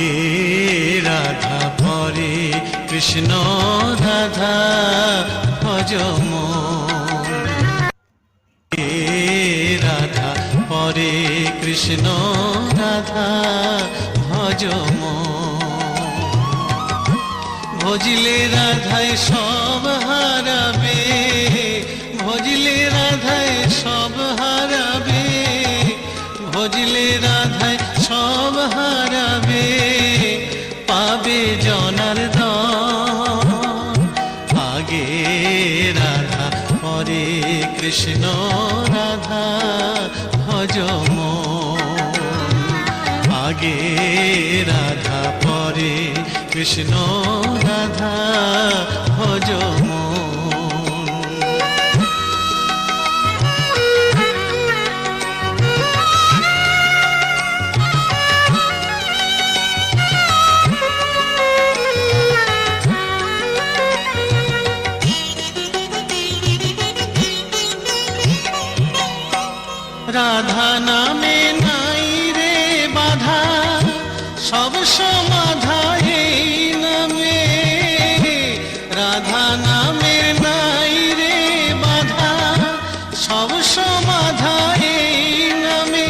রাগে রাধা পরে কৃষ্ণ রাধা ভজম। রাধা পরে কৃষ্ণ রাধা ভজম। ভজিলে রাধায় সব হারাবে, ভজিলে রাধায় সব হারাবে, ভজিলে রাধায় পাবে জনার আগে রাধা পরে কৃষ্ণ রাধা হজম আগে রাধা পরে কৃষ্ণ রাধা ভজম। রাধা নামে নাই রে বাধা, সব সমাধা এই নামে। রাধা নামে নাই রে বাধা, সব সমাধা এই নামে।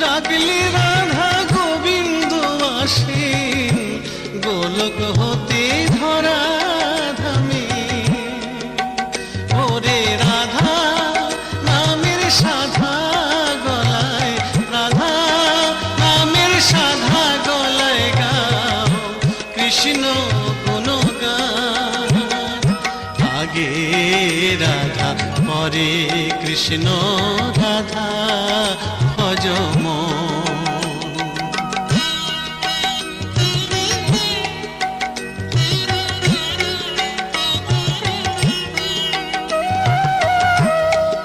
ডাকলে রাধা গোবিন্দ আসে গোলক হতে ধরা রাধা পরে কৃষ্ণ রাধা ভজম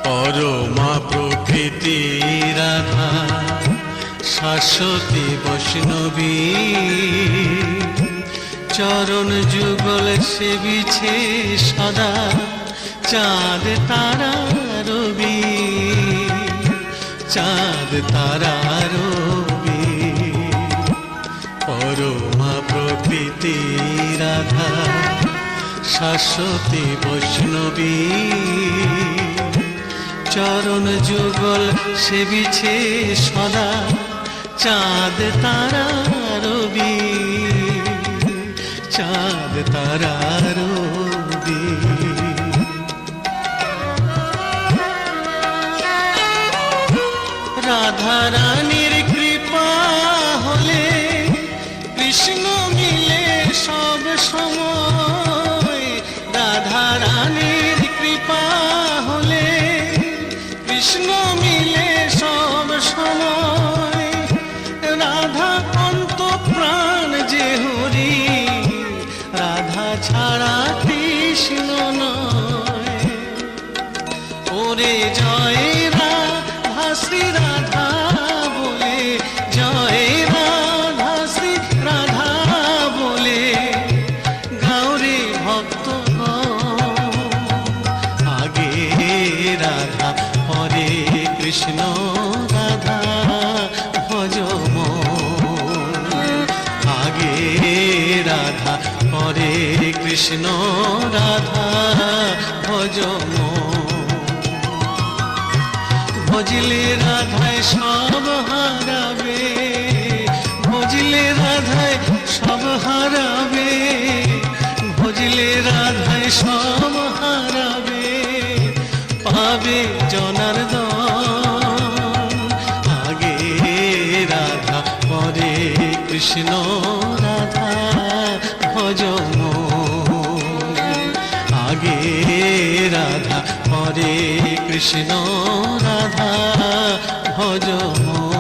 পরমা প্রকৃতি রাধা শাশ্বতী বৈষ্ণবী। চরণ যুগল সেবিছে সদা। চাঁদ তারা রবি, চাঁদ তারা রবি। পরমা প্রকৃতি রাধা, শাশ্বতী বৈষ্ণবী। চরণ যুগল সেবিছে সদা, চাঁদ তারা রবি। চাঁদ তারা রবি রাধা রানীর কৃপা হলে কৃষ্ণ মিলে সব সময়। রাধা রানীর কৃপা হলে কৃষ্ণ কৃষ্ণ নয়। ওরে জয় শ্রী রাধা বলে, জয় শ্রী রাধা বলে গাউরে ভক্ত আগে রাধা, পরে কৃষ্ণ। কৃষ্ণ রাধা ভজম ভজলে রাধায় সব হারাবে, ভজলে রাধায় সব হারাবে, ভজলে রাধায় সব হারাবে, পাবে জনার আগে রাধা, পরে কৃষ্ণ। আগে রাধা হরে কৃষ্ণ রাধা ভজম